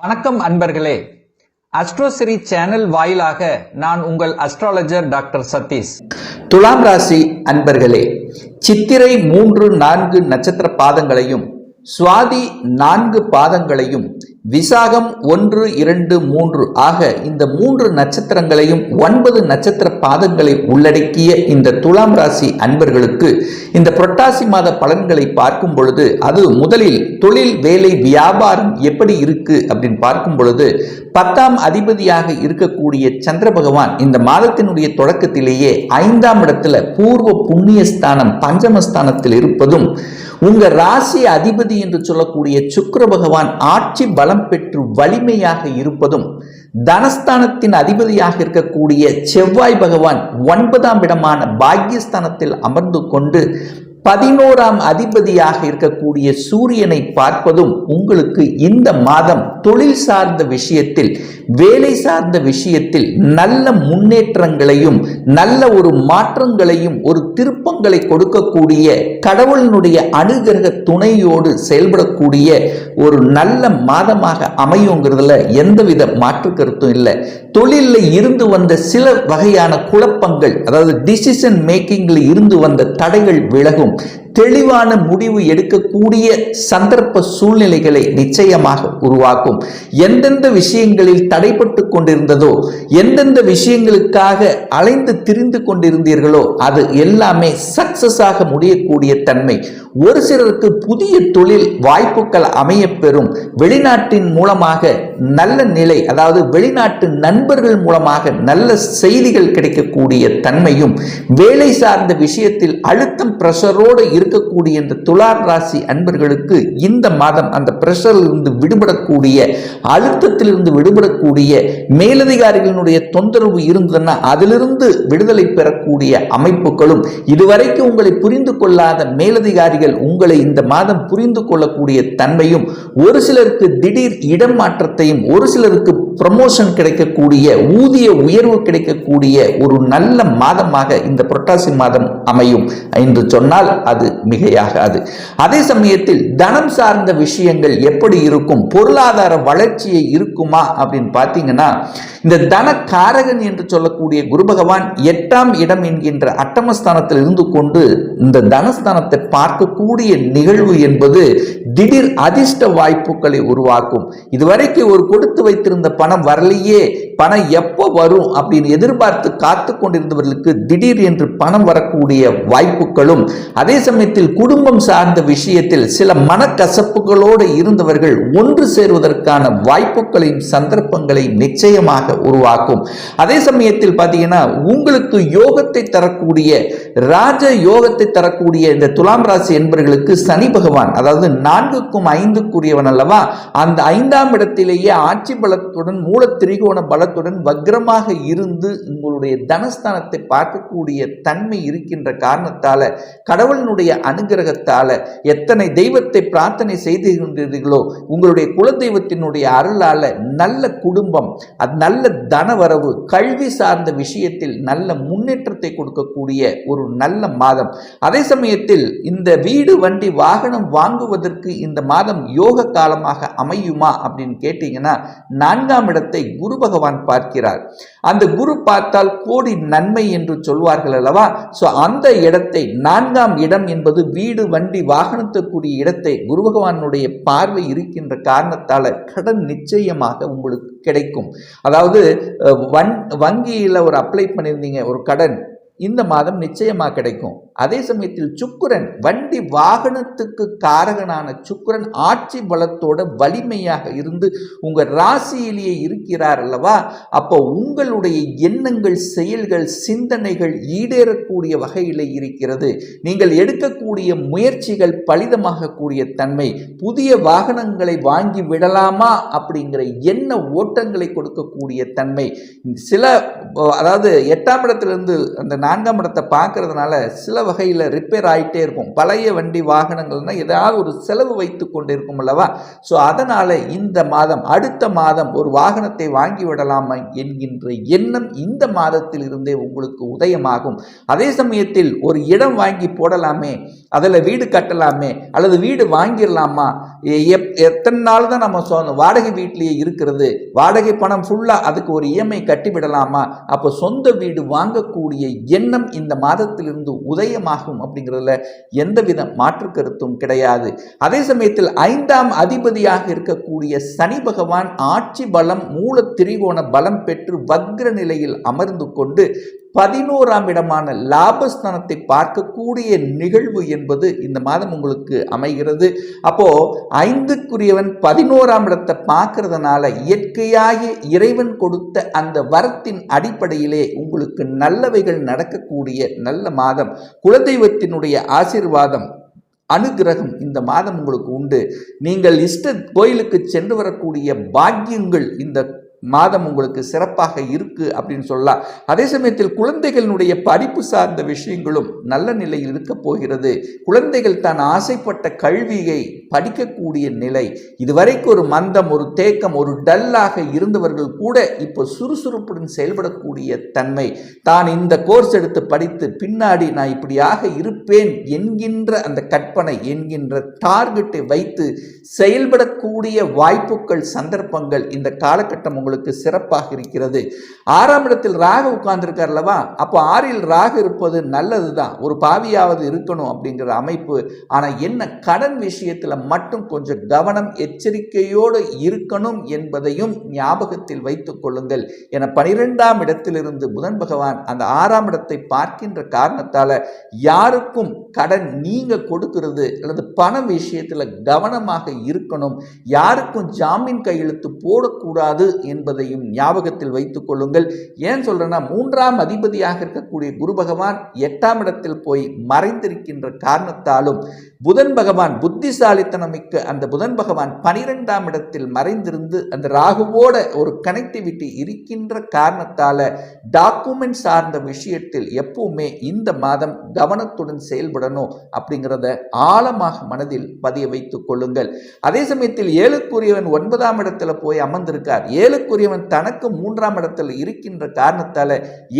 வணக்கம் அன்பர்களே. அஸ்ட்ரோசிரி சேனல் வாயிலாக நான் உங்கள் அஸ்ட்ராலஜர் டாக்டர் சதீஷ். துலாம் ராசி அன்பர்களே சித்திரை மூன்று நான்கு நட்சத்திர பாதங்களையும் சுவாதி நான்கு பாதங்களையும் விசாகம் ஒன்று இரண்டு மூன்று. ஆக இந்த மூன்று நட்சத்திரங்களையும் ஒன்பது நட்சத்திர பாதங்களை உள்ளடக்கிய இந்த துலாம் ராசி அன்பர்களுக்கு இந்த புரட்டாசி மாத பலன்களை பார்க்கும் பொழுது அது முதலில் தொழில் வேலை வியாபாரம் எப்படி இருக்கு அப்படின்னு பார்க்கும் பொழுது பத்தாம் அதிபதியாக இருக்கக்கூடிய சந்திர பகவான் இந்த மாதத்தினுடைய தொடக்கத்திலேயே ஐந்தாம் இடத்துல பூர்வ புண்ணிய ஸ்தானம் பஞ்சமஸ்தானத்தில் இருப்பதும் உங்க ராசி அதிபதி என்று சொல்லக்கூடிய சுக்கர பகவான் ஆட்சி பலம் பெற்று வலிமையாக இருப்பதும் தனஸ்தானத்தின் அதிபதியாக இருக்கக்கூடிய செவ்வாய் பகவான் ஒன்பதாம் இடமான பாக்யஸ்தானத்தில் அமர்ந்து கொண்டு பதினோராம் அதிபதியாக இருக்கக்கூடிய சூரியனை பார்ப்பதும் உங்களுக்கு இந்த மாதம் தொழில் சார்ந்த விஷயத்தில் வேலை சார்ந்த விஷயத்தில் நல்ல முன்னேற்றங்களையும் நல்ல ஒரு மாற்றங்களையும் ஒரு திருப்பங்களை கொடுக்கக்கூடிய கடவுளினுடைய அனுகிரக துணையோடு செயல்படக்கூடிய ஒரு நல்ல மாதமாக அமையுங்கிறதுல எந்தவித மாற்று கருத்தும் இல்லை. தொழிலில் இருந்து வந்த சில வகையான குழப்பங்கள் அதாவது டிசிஷன் மேக்கிங்கில் இருந்து வந்த தடைகள் விலகும். தெளிவான முடிவு எடுக்கக்கூடிய சந்தர்ப்ப சூழ்நிலைகளை நிச்சயமாக உருவாக்கும். எந்தெந்த விஷயங்களில் தடைப்பட்டு கொண்டிருந்ததோ எந்தெந்த விஷயங்களுக்காக அலைந்து திரிந்து கொண்டிருந்தீர்களோ அது எல்லாமே சக்சஸ் ஆக முடியக்கூடிய தன்மை. ஒரு சிலருக்கு புதிய தொழில் வாய்ப்புகள் அமைய பெறும் வெளிநாட்டின் மூலமாக நல்ல நிலை அதாவது வெளிநாட்டு நண்பர்கள் மூலமாக நல்ல செய்திகள் கிடைக்கக்கூடிய தன்மையும் வேலை சார்ந்த விஷயத்தில் அழுத்தம் பிரஷரோடு இருக்கக்கூடிய இந்த துலாம் ராசி அன்பர்களுக்கு இந்த மாதம் அந்த பிரஷரிலிருந்து விடுபடக்கூடிய அழுத்தத்திலிருந்து விடுபடக்கூடிய மேலதிகாரிகளினுடைய தொந்தரவு இருந்ததுன்னா அதிலிருந்து விடுதலை பெறக்கூடிய அமைப்புகளும் இதுவரைக்கும் உங்களை புரிந்து கொள்ளாத மேலதிகாரிகள் உங்களை இந்த மாதம் புரிந்து கொள்ளக்கூடிய தன்மையும் ஒரு சிலருக்கு திடீர் இடம் மாற்றத்தையும் ஒரு சிலருக்கு ப்ரமோஷன் கிடைக்கக்கூடிய ஊதிய உயர்வு கிடைக்கக்கூடிய ஒரு நல்ல மாதமாக இந்த புரட்டாசி மாதம் அமையும். என்று சொன்னால் அது மிகையாகாது. அதே சமயத்தில் தனம் சார்ந்த விஷயங்கள் எப்படி இருக்கும் பொருளாதார வளர்ச்சியை இருக்குமா அப்படின்னு பார்த்தீங்கன்னா இந்த தன காரகன் என்று சொல்லக்கூடிய குரு பகவான் எட்டாம் இடம் என்கின்ற அட்டமஸ்தானத்தில் இருந்து கொண்டு இந்த தனஸ்தானத்தை பார்க்கக்கூடிய நிகழ்வு என்பது திடீர் அதிர்ஷ்ட வாய்ப்புகளை உருவாக்கும். இதுவரைக்கும் ஒரு கொடுத்து வைத்திருந்த பணம் வரலையே பணம் எப்போ வரும் அப்படின்னு எதிர்பார்த்து காத்து கொண்டிருந்தவர்களுக்கு திடீர் என்று பணம் வரக்கூடிய வாய்ப்புகளும் அதே சமயம் சமயத்தில் குடும்பம் சார்ந்த விஷயத்தில் சில மனக்கசப்புகளோடு இருந்தவர்கள் ஒன்று சேருவதற்கான வாய்ப்புகளையும் சந்தர்ப்பங்களையும் நிச்சயமாக உருவாக்கும். அதே சமயத்தில் பார்த்தீங்கன்னா உங்களுக்கு யோகத்தை தரக்கூடிய ராஜ யோகத்தை தரக்கூடிய இந்த துலாம் ராசி என்பவர்களுக்கு சனி பகவான் அதாவது நான்குக்கும் ஐந்துக்குரியவன் அல்லவா அந்த ஐந்தாம் இடத்திலேயே ஆட்சி பலத்துடன் மூல திரிகோண பலத்துடன் வக்ரமாக இருந்து உங்களுடைய தனஸ்தானத்தை பார்க்கக்கூடிய தன்மை இருக்கின்ற காரணத்தால கடவுளினுடைய அனுகிரகத்தால எத்தனை தெய்வத்தை பிரார்த்தனை செய்து கொண்டீர்களோ உங்களுடைய குலதெய்வத்தினுடைய அருளால நல்ல குடும்பம் அது நல்ல தனவரவு கல்வி சார்ந்த விஷயத்தில் நல்ல முன்னேற்றத்தை கொடுக்கக்கூடிய ஒரு நல்ல மாதம். அதே சமயத்தில் இந்த வீடு வண்டி வாகனம் வாங்குவதற்கு இந்த மாதம் யோக காலமாக அமையுமா அப்படின்னு கேட்டீங்கன்னா நான்காம் இடத்தை குரு பகவான் பார்க்கிறார். அந்த குரு பார்த்தால் கோடி நன்மை என்று சொல்வார்கள் அல்லவா? ஸோ அந்த இடத்தை நான்காம் இடம் என்பது வீடு வண்டி வாகனத்துக்குரிய இடத்தை குரு பகவானுடைய பார்வை இருக்கின்ற காரணத்தால் கடன் நிச்சயமாக உங்களுக்கு கிடைக்கும். அதாவது வன் வங்கியில் ஒரு அப்ளை பண்ணியிருந்தீங்க ஒரு கடன். இந்த மாதம் நிச்சயமாக கிடைக்கும். அதே சமயத்தில் சுக்கிரன் வண்டி வாகனத்துக்கு காரகனான சுக்கிரன் ஆட்சி பலத்தோட வலிமையாக இருந்து உங்கள் ராசியிலேயே இருக்கிறார் அல்லவா? அப்போ உங்களுடைய எண்ணங்கள் செயல்கள் சிந்தனைகள் ஈடேறக்கூடிய வகையில் இருக்கிறது. நீங்கள் எடுக்கக்கூடிய முயற்சிகள் பலிதமாகக்கூடிய தன்மை. புதிய வாகனங்களை வாங்கி விடலாமா அப்படிங்கிற எண்ண ஓட்டங்களை கொடுக்கக்கூடிய தன்மை. சில அதாவது எட்டாம் இடத்திலிருந்து அந்த நான்காம் இடத்தை பார்க்கறதுனால சில வகையில் ரிப்பேர் ஆகிட்டே இருக்கும். பழைய வண்டி வாகனங்கள்னா ஏதாவது ஒரு செலவு வைத்து கொண்டு இருக்கும் அல்லவா? ஸோ அதனால் இந்த மாதம் அடுத்த மாதம் ஒரு வாகனத்தை வாங்கி விடலாமா என்கின்ற எண்ணம் இந்த மாதத்தில் இருந்தே உங்களுக்கு உதயமாகும். அதே சமயத்தில் ஒரு இடம் வாங்கி போடலாமே அதில் வீடு கட்டலாமே அல்லது வீடு வாங்கிடலாமா? எப்- எத்தனை நாள் தான் நம்ம சொ வாடகை வீட்டிலேயே இருக்கிறது? வாடகை பணம் ஃபுல்லாக அதுக்கு ஒரு இஎம்ஐ கட்டி விடலாமா அப்போ சொந்த வீடு வாங்கக்கூடிய எண்ணம் இந்த மாதத்திலிருந்து உதயமாகும் அப்படிங்கிறதுல எந்தவித மாற்று கருத்தும் கிடையாது. அதே சமயத்தில் ஐந்தாம் அதிபதியாக இருக்கக்கூடிய சனி பகவான் ஆட்சி பலம் மூல திரிகோண பலம் பெற்று வக்ர நிலையில் அமர்ந்து கொண்டு பதினோராம் இடமான லாபஸ்தானத்தை பார்க்கக்கூடிய நிகழ்வு என்பது இந்த மாதம் உங்களுக்கு அமைகிறது. அப்போ ஐந்துக்குரியவன் பதினோராம் இடத்தை பார்க்கறதுனால இயற்கையாகி இறைவன் கொடுத்த அந்த வரத்தின் அடிப்படையிலே உங்களுக்கு நல்லவைகள் நடக்கக்கூடிய நல்ல மாதம். குலதெய்வத்தினுடைய ஆசீர்வாதம் அனுகிரகம் இந்த மாதம் உங்களுக்கு உண்டு. நீங்கள் இஷ்ட கோயிலுக்கு சென்று வரக்கூடிய பாக்கியங்கள் இந்த மாதம் உங்களுக்கு சிறப்பாக இருக்கு அப்படின்னு சொல்லலாம் அதே சமயத்தில் குழந்தைகளினுடைய படிப்பு சார்ந்த விஷயங்களும் நல்ல நிலையில் இருக்க போகிறது. குழந்தைகள் தான் ஆசைப்பட்ட கல்வியை படிக்கக்கூடிய நிலை. இதுவரைக்கும் ஒரு மந்தம் ஒரு தேக்கம் ஒரு டல்லாக இருந்தவர்கள் கூட இப்போ சுறுசுறுப்புடன் செயல்படக்கூடிய தன்மை. தான் இந்த கோர்ஸ் எடுத்து படித்து பின்னாடி நான் இப்படியாக இருப்பேன் என்கின்ற அந்த கற்பனை என்கின்ற டார்கெட்டை வைத்து செயல்படக்கூடிய வாய்ப்புகள் சந்தர்ப்பங்கள் இந்த காலகட்டம் உங்களுக்கு சிறப்பாக இருக்கிறது. ஆறாம் இடத்தில் ராகு உட்கார்ந்துருக்கார் அல்லவா அப்போ ஆறில் ராகு இருப்பது நல்லது தான் ஒரு பாவியாவது இருக்கணும் அப்படிங்கிற அமைப்பு. ஆனால் என்ன கடன் விஷயத்தில் மட்டும் கொஞ்சம் கவனம் எச்சரிக்கையோடு இருக்கணும் என்பதையும் ஞாபகத்தில் வைத்துக் கொள்ளுங்கள். என பனிரெண்டாம் இடத்திலிருந்து புதன் பகவான் அந்த ஆறாம் இடத்தை பார்க்கின்ற காரணத்தால் யாருக்கும் கடன் நீங்க கொடுக்கிறது அல்லது பண விஷயத்தில் கவனமாக இருக்கணும். யாருக்கும் ஜாமீன் கையெழுத்து போடக்கூடாது என்பதையும் ஞாபகத்தில் வைத்துக் கொள்ளுங்கள். ஏன் சொல்றேன்னா மூன்றாம் அதிபதியாக இருக்கக்கூடிய குரு பகவான் எட்டாம் இடத்தில் போய் மறைந்திருக்கின்ற காரணத்தாலும் புதன் பகவான் புத்திசாலித்தனமிக்க அந்த புதன் பகவான் பனிரெண்டாம் இடத்தில் மறைந்திருந்து அந்த ராகுவோட ஒரு கனெக்டிவிட்டி இருக்கின்ற காரணத்தால டாக்குமெண்ட் சார்ந்த விஷயத்தில் எப்பவுமே இந்த மாதம் கவனத்துடன் செயல்படணும் அப்படிங்கிறத ஆழமாக மனதில் பதிய வைத்துக் கொள்ளுங்கள். அதே சமயத்தில் ஏழுக்குரியவன் ஒன்பதாம் இடத்துல போய் அமர்ந்திருக்கார். ஏழு ஏழுக்குரியவன் தனக்கு மூன்றாம் இடத்துல இருக்கின்ற காரணத்தால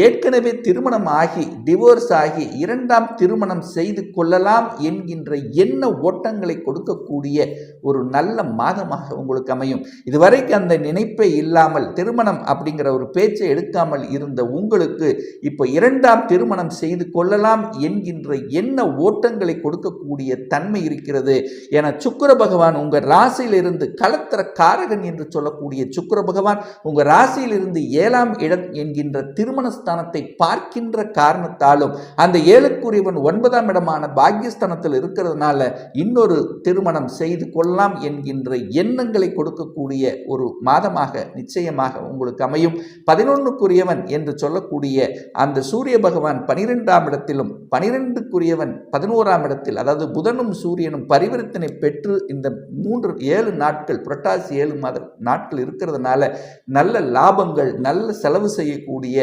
ஏற்கனவே திருமணம் ஆகி டிவோர்ஸ் ஆகி இரண்டாம் திருமணம் செய்து கொள்ளலாம் என்கின்ற எண்ண ஓட்டங்களை கொடுக்கக்கூடிய ஒரு நல்ல மாதமாக உங்களுக்கு அமையும். இதுவரைக்கும் அந்த நினைப்பே இல்லாமல் திருமணம் அப்படிங்கிற ஒரு பேச்சை எடுக்காமல் இருந்த உங்களுக்கு இப்போ இரண்டாம் திருமணம் செய்து கொள்ளலாம் என்கின்ற எண்ண ஓட்டங்களை கொடுக்கக்கூடிய தன்மை இருக்கிறது. என சுக்கர பகவான் உங்க ராசியிலிருந்து கலத்திர காரகன் என்று சொல்லக்கூடிய சுக்கர பகவான் உங்கள் ராசியிலிருந்து ஏழாம் இடம் என்கின்ற திருமண ஸ்தானத்தை பார்க்கின்ற காரணத்தாலும் அந்த ஏழுக்குரியவன் ஒன்பதாம் இடமான பாக்கியஸ்தானத்தில் இருக்கிறதுனால இன்னொரு திருமணம் செய்து கொள்ளலாம் என்கின்ற எண்ணங்களை கொடுக்கக்கூடிய ஒரு மாதமாக நிச்சயமாக உங்களுக்கு அமையும். பதினொன்றுக்குரியவன் என்று சொல்லக்கூடிய அந்த சூரிய பகவான் பனிரெண்டாம் இடத்திலும் பனிரெண்டுக்குரியவன் பதினோராம் இடத்தில் அதாவது புதனும் சூரியனும் பரிவர்த்தனை பெற்று இந்த மூன்று ஏழு நாட்கள் புரட்டாசி ஏழு மாத நாட்கள் இருக்கிறதுனால நல்ல லாபங்கள் நல்ல செலவு செய்யக்கூடிய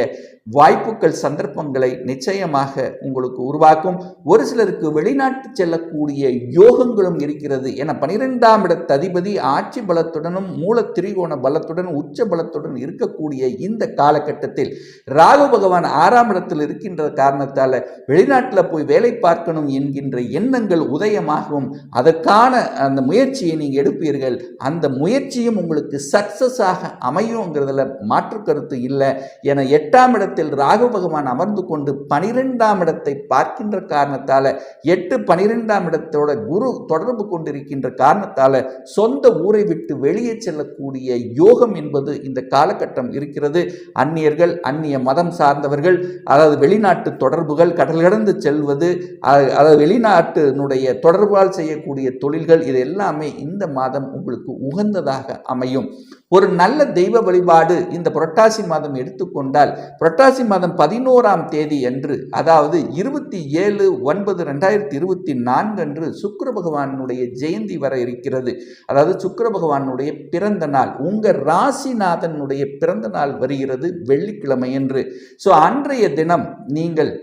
வாய்ப்புகள் சந்தர்ப்பங்களை நிச்சயமாக உங்களுக்கு உருவாக்கும். ஒரு சிலருக்கு வெளிநாட்டு செல்லக்கூடிய யோகங்களும் இருக்கிறது என பனிரெண்டாம் இடத்து அதிபதி ஆட்சி பலத்துடனும் மூல திரிகோண பலத்துடன் உச்ச பலத்துடன் இருக்கக்கூடிய இந்த காலகட்டத்தில் ராகு பகவான் ஆறாம் இடத்தில் இருக்கின்ற காரணத்தால் வெளிநாட்டில் போய் வேலை பார்க்கணும் என்கின்ற எண்ணங்கள் உதயமாகவும் அதற்கான அந்த முயற்சியை நீங்கள் எடுப்பீர்கள். அந்த முயற்சியும் உங்களுக்கு சக்சஸாக அமையுங்கிறதுல மாற்று கருத்து இல்லை. என எட்டாம் இடத்தில் ராகு பகவான் அமர்ந்து கொண்டு பனிரெண்டாம் இடத்தை பார்க்கின்ற காரணத்தால் எட்டு பனிரெண்டாம் இடத்தோட குரு தொடர்பு கொண்டிருக்கின்ற காரணத்தால் சொந்த ஊரை விட்டு வெளியே செல்லக்கூடிய யோகம் என்பது இந்த காலகட்டம் இருக்கிறது. அந்நியர்கள் அந்நிய மதம் சார்ந்தவர்கள் அதாவது வெளிநாட்டு தொடர்புகள் கடல் கடந்து செல்வது அதாவது வெளிநாட்டினுடைய தொடர்பால் செய்யக்கூடிய தொழில்கள் இது எல்லாமே இந்த மாதம் உங்களுக்கு உகந்ததாக அமையும். ஒரு நல்ல தெய்வ வழிபாடு இந்த புரட்டாசி மாதம் எடுத்துக்கொண்டால் புரட்டாசி மாதம் பதினோராம் தேதி அன்று அதாவது இருபத்தி ஏழு ஒன்பது ரெண்டாயிரத்தி இருபத்தி நான்கு அன்று சுக்கர பகவானுடைய ஜெயந்தி வர இருக்கிறது. அதாவது சுக்கர பகவானுடைய பிறந்த நாள் உங்க ராசிநாதனுடைய பிறந்த நாள் வருகிறது வெள்ளிக்கிழமை என்று ஸோ அன்றைய தினம் நீங்கள்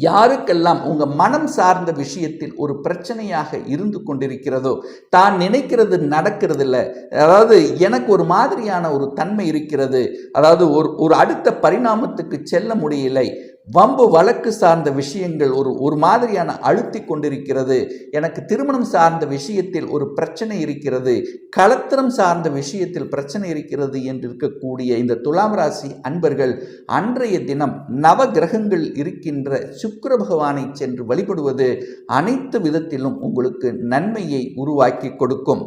யாருக்கெல்லாம் உங்க மனம் சார்ந்த விஷயத்தில் ஒரு பிரச்சனையாக இருந்து கொண்டிருக்கிறதோ தான் நினைக்கிறது நடக்கிறது இல்லை அதாவது எனக்கு ஒரு மாதிரியான ஒரு தன்மை இருக்கிறது அதாவது ஒரு ஒரு அடுத்த பரிணாமத்துக்கு செல்ல முடியலை வம்பு வழக்கு சார்ந்த விஷயங்கள் ஒரு ஒரு மாதிரியான அழுத்தி கொண்டிருக்கிறது. எனக்கு திருமணம் சார்ந்த விஷயத்தில் ஒரு பிரச்சனை இருக்கிறது. களத்திரம் சார்ந்த விஷயத்தில் பிரச்சனை இருக்கிறது என்று இருக்கக்கூடிய இந்த துலாம் ராசி அன்பர்கள் அன்றைய தினம் நவ கிரகங்கள் இருக்கின்ற சுக்கர பகவானை சென்று வழிபடுவது அனைத்து விதத்திலும் உங்களுக்கு நன்மையை உருவாக்கி கொடுக்கும்.